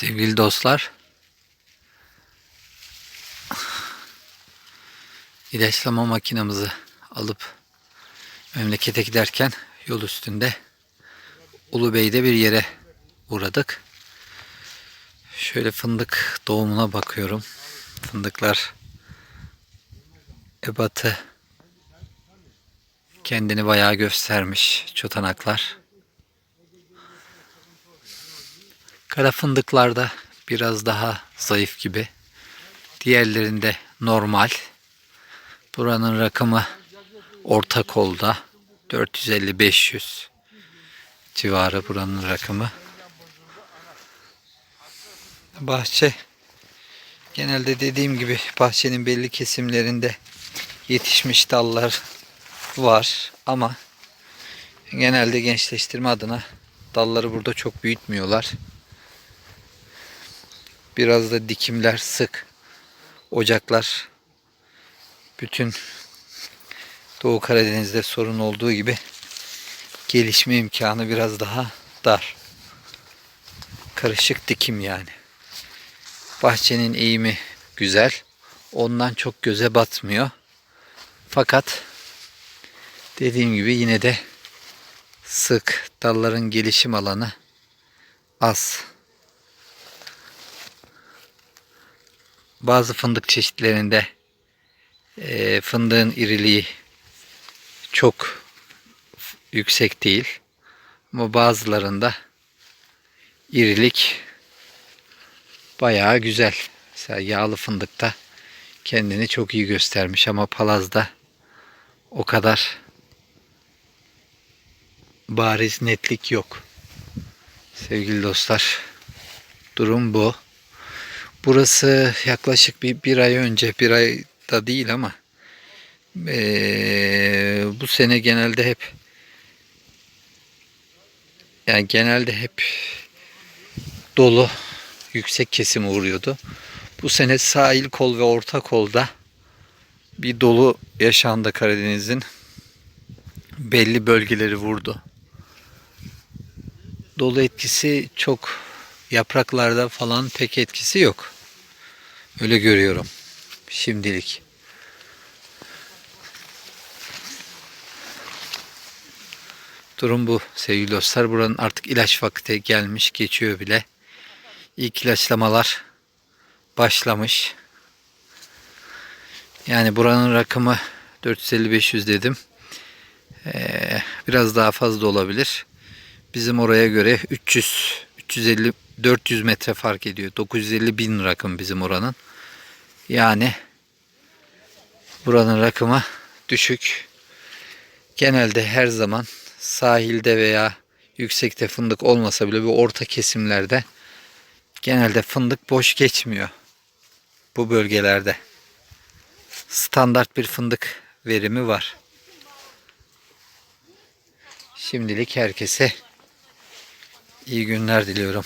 Sevgili dostlar, ilaçlama makinamızı alıp memlekete giderken yol üstünde Ulubey'de bir yere uğradık. Şöyle fındık doğumuna bakıyorum. Fındıklar ebatı kendini bayağı göstermiş çotanaklar. Kara fındıklarda biraz daha zayıf gibi. Diğerlerinde normal. Buranın rakımı orta kolda 450-500 civarı buranın rakımı. Bahçe genelde dediğim gibi bahçenin belli kesimlerinde yetişmiş dallar var ama genelde gençleştirme adına dalları burada çok büyütmüyorlar. Biraz da dikimler sık. Ocaklar bütün Doğu Karadeniz'de sorun olduğu gibi gelişme imkanı biraz daha dar. Karışık dikim yani. Bahçenin eğimi güzel. Ondan çok göze batmıyor. Fakat dediğim gibi yine de sık dalların gelişim alanı az. Bazı fındık çeşitlerinde e, fındığın iriliği çok yüksek değil. Ama bazılarında irilik bayağı güzel. Mesela yağlı fındıkta kendini çok iyi göstermiş ama palazda o kadar bariz netlik yok. Sevgili dostlar durum bu. Burası yaklaşık bir, bir ay önce, bir ay da değil ama eee, bu sene genelde hep yani genelde hep dolu yüksek kesim uğruyordu. Bu sene sahil kol ve orta kolda bir dolu yaşandı Karadeniz'in. Belli bölgeleri vurdu. Dolu etkisi çok yapraklarda falan pek etkisi yok. Öyle görüyorum. Şimdilik. Durum bu sevgili dostlar. Buranın artık ilaç vakti gelmiş, geçiyor bile. İlk ilaçlamalar başlamış. Yani buranın rakımı 450-500 dedim. Ee, biraz daha fazla olabilir. Bizim oraya göre 300 350 400 metre fark ediyor. 950 bin rakım bizim oranın. Yani buranın rakımı düşük. Genelde her zaman sahilde veya yüksekte fındık olmasa bile bu orta kesimlerde genelde fındık boş geçmiyor. Bu bölgelerde. Standart bir fındık verimi var. Şimdilik herkese iyi günler diliyorum.